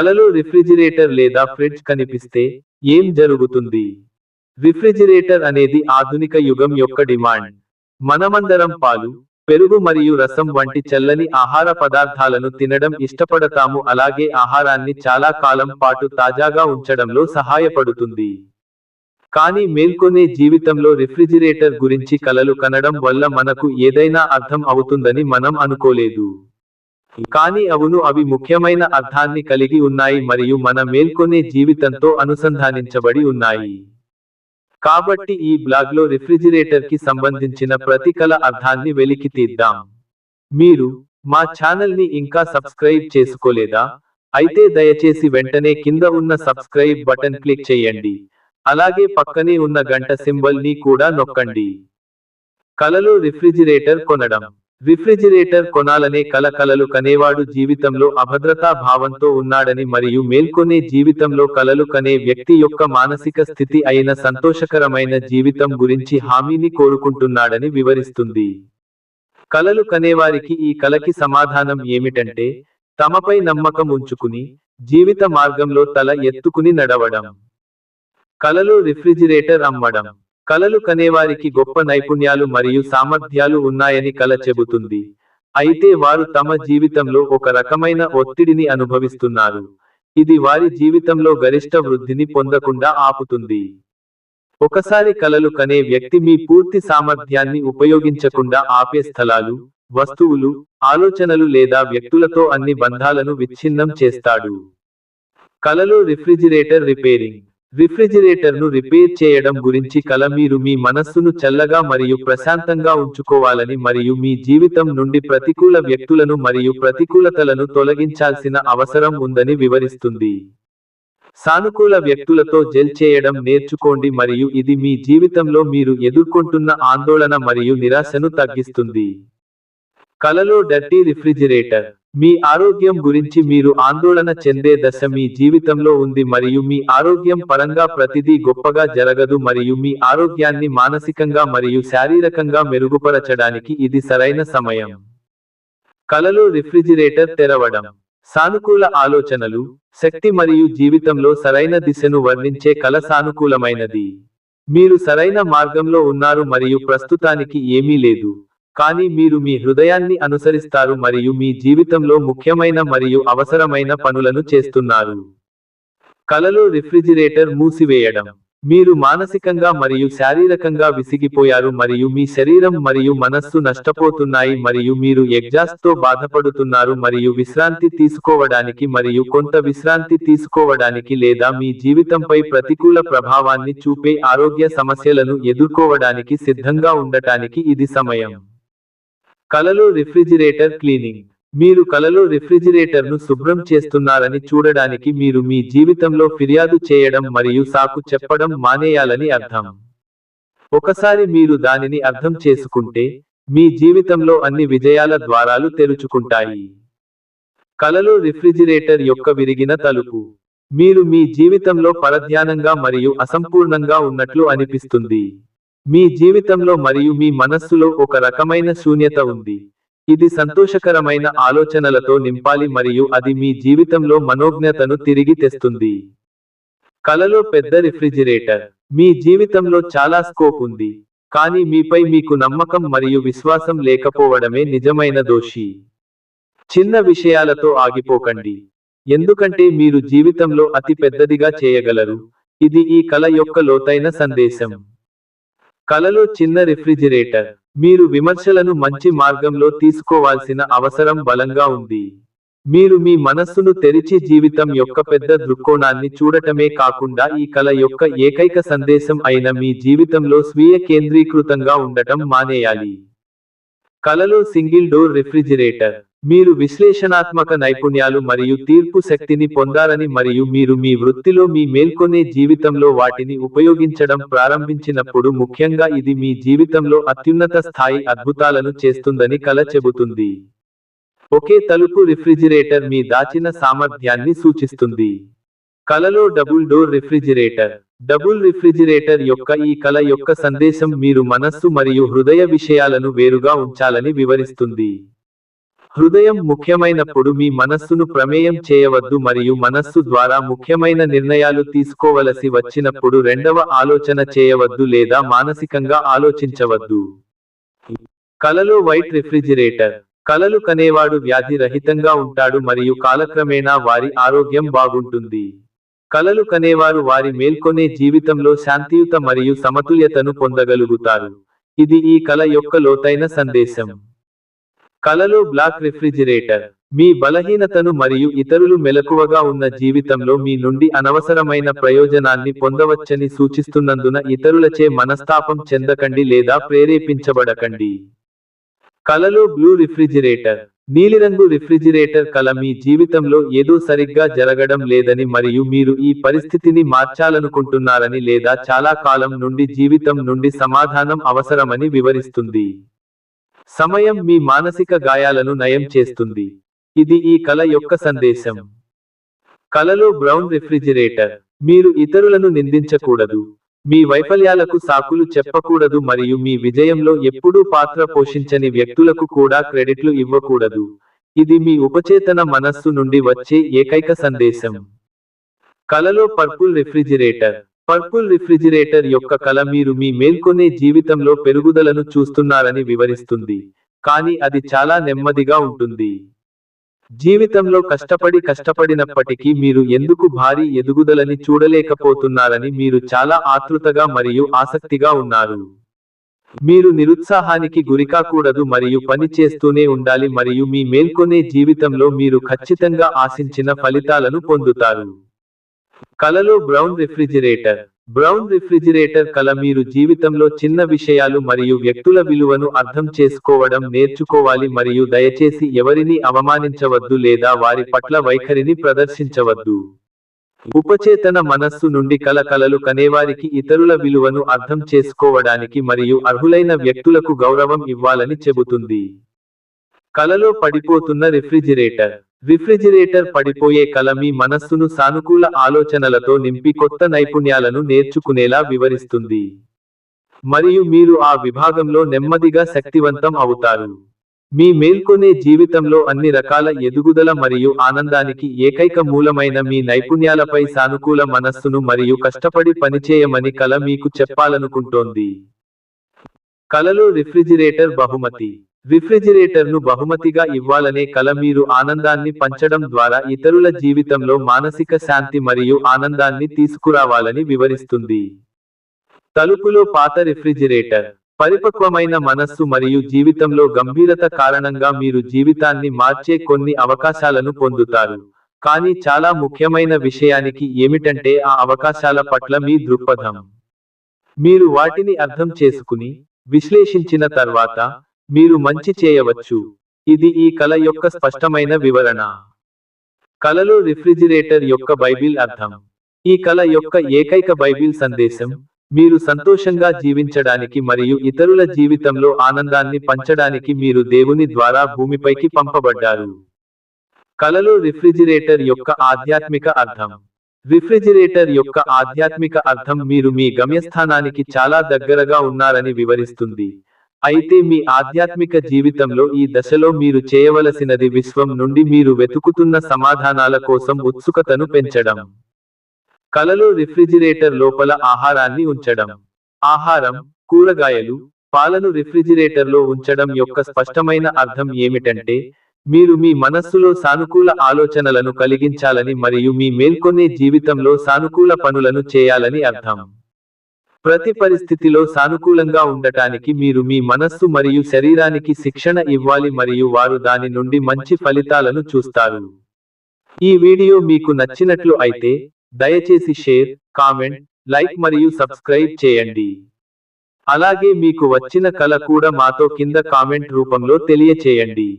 కలలో రిఫ్రిజిరేటర్ లేదా ఫ్రిడ్జ్ కనిపిస్తే ఏం జరుగుతుంది? రిఫ్రిజిరేటర్ అనేది ఆధునిక యుగం యొక్క డిమాండ్. మనమందరం పాలు పెరుగు మరియు రసం వంటి చల్లని ఆహార పదార్థాలను తినడం ఇష్టపడతాము. అలాగే ఆహారాన్ని చాలా కాలం పాటు తాజాగా ఉంచడంలో సహాయపడుతుంది. కానీ మేల్కొనే జీవితంలో రిఫ్రిజిరేటర్ గురించి కలలు కనడం వల్ల మనకు ఏదైనా అర్థం అవుతుందని మనం అనుకోలేదు. కానీ అవును అవి ముఖ్యమైన అర్థాన్ని కలిగి ఉన్నాయి మరియు మన మేల్కొనే జీవితంతో అనుసంధానించబడి ఉన్నాయి. కాబట్టి ఈ బ్లాగ్లో రిఫ్రిజిరేటర్కి సంబంధించిన ప్రతి కల అర్థాన్ని వెలికి తీద్దాం. మీరు మా ఛానల్ని ఇంకా సబ్స్క్రైబ్ చేసుకోలేదా? అయితే దయచేసి వెంటనే కింద ఉన్న సబ్స్క్రైబ్ బటన్ క్లిక్ చేయండి. అలాగే పక్కనే ఉన్న గంట సింబల్ని కూడా నొక్కండి. కలలో రిఫ్రిజిరేటర్ కొనడం. రిఫ్రిజిరేటర్ కొనాలనే కల కలలు కనేవాడు జీవితంలో అభద్రతా భావంతో ఉన్నాడని మరియు మేల్కొనే జీవితంలో కలలు కనే వ్యక్తి యొక్క మానసిక స్థితి అయిన సంతోషకరమైన జీవితం గురించి హామీని కోరుకుంటున్నాడని వివరిస్తుంది. కలలు కనేవారికి ఈ కలకి సమాధానం ఏమిటంటే తమపై నమ్మకం ఉంచుకుని జీవిత మార్గంలో తల ఎత్తుకుని నడవడం. కలలో రిఫ్రిజిరేటర్ అమ్మడం. కలలు కనేవారికి గొప్ప నైపుణ్యాలు మరియు సామర్థ్యాలు ఉన్నాయని కల చెబుతుంది. అయితే వారు తమ జీవితంలో ఒక రకమైన ఒత్తిడిని అనుభవిస్తున్నారు. ఇది వారి జీవితంలో గరిష్ట వృద్ధిని పొందకుండా ఆపుతుంది. ఒకసారి కలలు కనే వ్యక్తి మీ పూర్తి సామర్థ్యాన్ని ఉపయోగించకుండా ఆపే స్థలాలు వస్తువులు ఆలోచనలు లేదా వ్యక్తులతో అన్ని బంధాలను విచ్ఛిన్నం చేస్తాడు. కలలో రిఫ్రిజిరేటర్ రిపేరింగ్. రిఫ్రిజిరేటర్ను రిపేర్ చేయడం గురించి కల మీరు మీ మనస్సును చల్లగా మరియు ప్రశాంతంగా ఉంచుకోవాలని మరియు మీ జీవితం నుండి ప్రతికూల వ్యక్తులను మరియు ప్రతికూలతలను తొలగించాల్సిన అవసరం ఉందని వివరిస్తుంది. సానుకూల వ్యక్తులతో జెల్ చేయడం నేర్చుకోండి మరియు ఇది మీ జీవితంలో మీరు ఎదుర్కొంటున్న ఆందోళన మరియు నిరాశను తగ్గిస్తుంది. కలలో డర్టీ రిఫ్రిజిరేటర్. మీ ఆరోగ్యం గురించి మీరు ఆందోళన చెందే దశ మీ జీవితంలో ఉంది మరియు మీ ఆరోగ్యం పరంగా ప్రతిదీ గొప్పగా జరగదు మరియు మీ ఆరోగ్యాన్ని మానసికంగా మరియు శారీరకంగా మెరుగుపరచడానికి ఇది సరైన సమయం. కలలో రిఫ్రిజిరేటర్ తెరవడం. సానుకూల ఆలోచనలు శక్తి మరియు జీవితంలో సరైన దిశను వర్ణించే కల సానుకూలమైనది. మీరు సరైన మార్గంలో ఉన్నారు మరియు ప్రస్తుతానికి ఏమీ లేదు. కానీ మీరు మీ హృదయాన్ని అనుసరిస్తారు మరియు మీ జీవితంలో ముఖ్యమైన మరియు అవసరమైన పనులను చేస్తున్నారు. కలలో రిఫ్రిజిరేటర్ మూసివేయడం. మీరు మానసికంగా మరియు శారీరకంగా విసిగిపోయారు మరియు మీ శరీరం మరియు మనస్సు నష్టపోతున్నాయి మరియు మీరు ఎగ్జాస్ట్తో బాధపడుతున్నారు మరియు విశ్రాంతి తీసుకోవడానికి మరియు కొంత విశ్రాంతి తీసుకోవడానికి లేదా మీ జీవితంపై ప్రతికూల ప్రభావాన్ని చూపే ఆరోగ్య సమస్యలను ఎదుర్కోవడానికి సిద్ధంగా ఉండటానికి ఇది సమయం. కలలో రిఫ్రిజిరేటర్ క్లీనింగ్. మీరు కలలో రిఫ్రిజిరేటర్ను శుభ్రం చేస్తున్నారని చూడడానికి మీరు మీ జీవితంలో ఫిర్యాదు చేయడం మరియు సాకు చెప్పడం మానేయాలని అర్థం. ఒకసారి మీరు దానిని అర్థం చేసుకుంటే మీ జీవితంలో అన్ని విజయాల ద్వారాలు తెరుచుకుంటాయి. కలలో రిఫ్రిజిరేటర్ యొక్క విరిగిన తలుపు. మీరు మీ జీవితంలో పరధ్యానంగా మరియు అసంపూర్ణంగా ఉన్నట్లు అనిపిస్తుంది. మీ జీవితంలో మరియు మీ మనస్సులో ఒక రకమైన శూన్యత ఉంది. ఇది సంతోషకరమైన ఆలోచనలతో నింపాలి మరియు అది మీ జీవితంలో మనోజ్ఞతను తిరిగి తెస్తుంది. కలలో పెద్ద రిఫ్రిజిరేటర్. మీ జీవితంలో చాలా స్కోప్ ఉంది. కానీ మీపై మీకు నమ్మకం మరియు విశ్వాసం లేకపోవడమే నిజమైన దోషి. చిన్న విషయాలతో ఆగిపోకండి. ఎందుకంటే మీరు జీవితంలో అతి పెద్దదిగా చేయగలరు. ఇది ఈ కల యొక్క లోతైన సందేశం. కలలో చిన్న రిఫ్రిజిరేటర్. మీరు విమర్శలను మంచి మార్గంలో తీసుకోవాల్సిన అవసరం బలంగా ఉంది. మీరు మీ మనస్సును తెరిచి జీవితం యొక్క పెద్ద దృక్కోణాన్ని చూడటమే కాకుండా ఈ కళ యొక్క ఏకైక సందేశం అయిన మీ జీవితంలో స్వీయ కేంద్రీకృతంగా ఉండటం మానేయాలి. కలలో సింగిల్ డోర్ రిఫ్రిజిరేటర్. మీరు విశ్లేషణాత్మక నైపుణ్యాలు మరియు తీర్పు శక్తిని పొందారని మరియు మీరు మీ వృత్తిలో మీ మేల్కొనే జీవితంలో వాటిని ఉపయోగించడం ప్రారంభించినప్పుడు ముఖ్యంగా ఇది మీ జీవితంలో అత్యున్నత స్థాయి అద్భుతాలను చేస్తుందని కల చెబుతుంది. ఒకే తలుపు రిఫ్రిజిరేటర్ మీ దాచిన సామర్థ్యాన్ని సూచిస్తుంది. కలలో double door refrigerator. Double refrigerator యొక్క ఈ కల యొక్క సందేశం మీరు మనస్సు మరియు హృదయ విషయాలను వేరుగా ఉంచాలని వివరిస్తుంది. హృదయం ముఖ్యమైనప్పుడు మీ మనస్సును ప్రమేయం చేయవద్దు మరియు మనస్సు ద్వారా ముఖ్యమైన నిర్ణయాలు తీసుకోవలసి వచ్చినప్పుడు రెండవ ఆలోచన చేయవద్దు లేదా మానసికంగా ఆలోచించవద్దు. కలలో వైట్ రిఫ్రిజిరేటర్. కలలు కనేవాడు వ్యాధి రహితంగా ఉంటాడు మరియు కాలక్రమేణా వారి ఆరోగ్యం బాగుంటుంది. కలలు కనేవారు వారి మేల్కొనే జీవితంలో శాంతియుత మరియు సమతుల్యతను పొందగలుగుతారు. ఇది ఈ కల యొక్క లోతైన సందేశం. కలలో బ్లాక్ రిఫ్రిజిరేటర్. మీ బలహీనతను మరియు ఇతరులు మెలకువగా ఉన్న జీవితంలో మీ నుండి అనవసరమైన ప్రయోజనాన్ని పొందవచ్చని సూచిస్తున్నందున ఇతరులచే మనస్తాపం చెందకండి లేదా ప్రేరేపించబడకండి. కలలో బ్లూ రిఫ్రిజిరేటర్. నీలిరంగు రిఫ్రిజిరేటర్ కల మీ జీవితంలో ఏదో సరిగ్గా జరగడం లేదని మరియు మీరు ఈ పరిస్థితిని మార్చాలనుకుంటున్నారని లేదా చాలా కాలం నుండి జీవితం నుండి సమాధానం అవసరమని వివరిస్తుంది. సమయం మీ మానసిక గాయాలను నయం చేస్తుంది. ఇది ఈ కల యొక్క సందేశం. కలలో బ్రౌన్ రిఫ్రిజిరేటర్. మీరు ఇతరులను నిందించకూడదు. మీ వైఫల్యాలకు సాకులు చెప్పకూడదు మరియు మీ విజయంలో ఎప్పుడూ పాత్ర పోషించని వ్యక్తులకు కూడా క్రెడిట్లు ఇవ్వకూడదు. ఇది మీ ఉపచేతన మనస్సు నుండి వచ్చే ఏకైక సందేశం. కలలో పర్పుల్ రిఫ్రిజిరేటర్. పర్పుల్ రిఫ్రిజిరేటర్ యొక్క కల మీరు మీ మేల్కొనే జీవితంలో పెరుగుదలను చూస్తున్నారని వివరిస్తుంది. కానీ అది చాలా నెమ్మదిగా ఉంటుంది. జీవితంలో కష్టపడి కష్టపడినప్పటికీ మీరు ఎందుకు భారీ ఎదుగుదలని చూడలేకపోతున్నారని మీరు చాలా ఆతృతగా మరియు ఆసక్తిగా ఉన్నారు. మీరు నిరుత్సాహానికి గురికాకూడదు మరియు పని చేస్తూనే ఉండాలి మరియు మీ మేల్కొనే జీవితంలో మీరు ఖచ్చితంగా ఆశించిన ఫలితాలను పొందుతారు. కలలో బ్రౌన్ రిఫ్రిజిరేటర్. బ్రౌన్ రిఫ్రిజిరేటర్ కల మీరు జీవితంలో చిన్న విషయాలు మరియు వ్యక్తుల విలువను అర్థం చేసుకోవడం నేర్చుకోవాలి మరియు దయచేసి ఎవరిని అవమానించవద్దు లేదా వారి పట్ల వైఖరిని ప్రదర్శించవద్దు. ఉపచేతన మనస్సు నుండి కల కలలు కనేవారికి ఇతరుల విలువను అర్థం చేసుకోవడానికి మరియు అర్హులైన వ్యక్తులకు గౌరవం ఇవ్వాలని చెబుతుంది. కలలో పడిపోతున్న రిఫ్రిజిరేటర్. రిఫ్రిజిరేటర్ పడిపోయే కల మీ మనస్సును సానుకూల ఆలోచనలతో నింపి కొత్త నైపుణ్యాలను నేర్చుకునేలా వివరిస్తుంది. మరియు మీరు ఆ విభాగంలో నెమ్మదిగా శక్తివంతం అవుతారు. మీ మేల్కొనే జీవితంలో అన్ని రకాల ఎదుగుదల మరియు ఆనందానికి ఏకైక మూలమైన మీ నైపుణ్యాలపై సానుకూల మనస్సును మరియు కష్టపడి పనిచేయమని కల మీకు చెప్పాలనుకుంటోంది. కలలో రిఫ్రిజిరేటర్ బహుమతి. రిఫ్రిజిరేటర్ను బహుమతిగా ఇవ్వాలనే కల మీరు ఆనందాన్ని పంచడం ద్వారా ఇతరుల జీవితంలో మానసిక శాంతి మరియు ఆనందాన్ని తీసుకురావాలని వివరిస్తుంది. తలుపులో పాత రిఫ్రిజిరేటర్ పరిపక్వమైన మనస్సు మరియు జీవితంలో గంభీరత కారణంగా మీరు జీవితాన్ని మార్చే కొన్ని అవకాశాలను పొందుతారు. కానీ చాలా ముఖ్యమైన విషయానికి ఏమిటంటే ఆ అవకాశాల పట్ల మీ దృక్పథం. మీరు వాటిని అర్థం చేసుకుని విశ్లేషించిన తర్వాత మీరు మంచి చేయవచ్చు. ఇది ఈ కళ యొక్క స్పష్టమైన వివరణ. కళలు రిఫ్రిజిరేటర్ యొక్క బైబిల్ అర్థం. ఈ కళ యొక్క ఏకైక బైబిల్ సందేశం మీరు సంతోషంగా జీవించడానికి మరియు ఇతరుల జీవితంలో ఆనందాన్ని పంచడానికి మీరు దేవుని ద్వారా భూమిపైకి పంపబడ్డారు. కళలు రిఫ్రిజిరేటర్ యొక్క ఆధ్యాత్మిక అర్థం. రిఫ్రిజిరేటర్ యొక్క ఆధ్యాత్మిక అర్థం మీరు మీ గమ్యస్థానానికి చాలా దగ్గరగా ఉన్నారని వివరిస్తుంది. అయితే మీ ఆధ్యాత్మిక జీవితంలో ఈ దశలో మీరు చేయవలసినది విశ్వం నుండి మీరు వెతుకుతున్న సమాధానాల కోసం ఉత్సుకతను పెంచడం. కలలో రిఫ్రిజిరేటర్ లోపల ఆహారాన్ని ఉంచడం. ఆహారం కూరగాయలు పాలను రిఫ్రిజిరేటర్లో ఉంచడం యొక్క స్పష్టమైన అర్థం ఏమిటంటే మీరు మీ మనస్సులో సానుకూల ఆలోచనలను కలిగించాలని మరియు మీ మేల్కొనే జీవితంలో సానుకూల పనులను చేయాలని అర్థం. ప్రతి పరిస్థితిలో సానుకూలంగా ఉండటానికి మీరు మీ మనస్సు మరియు శరీరానికి శిక్షణ ఇవ్వాలి మరియు వారు దాని నుండి మంచి ఫలితాలను చూస్తారు. ఈ వీడియో మీకు నచ్చినట్లు అయితే దయచేసి షేర్ కామెంట్ లైక్ మరియు సబ్స్క్రైబ్ చేయండి. అలాగే మీకు వచ్చిన కళ కూడా మాతో కింద కామెంట్ రూపంలో తెలియచేయండి.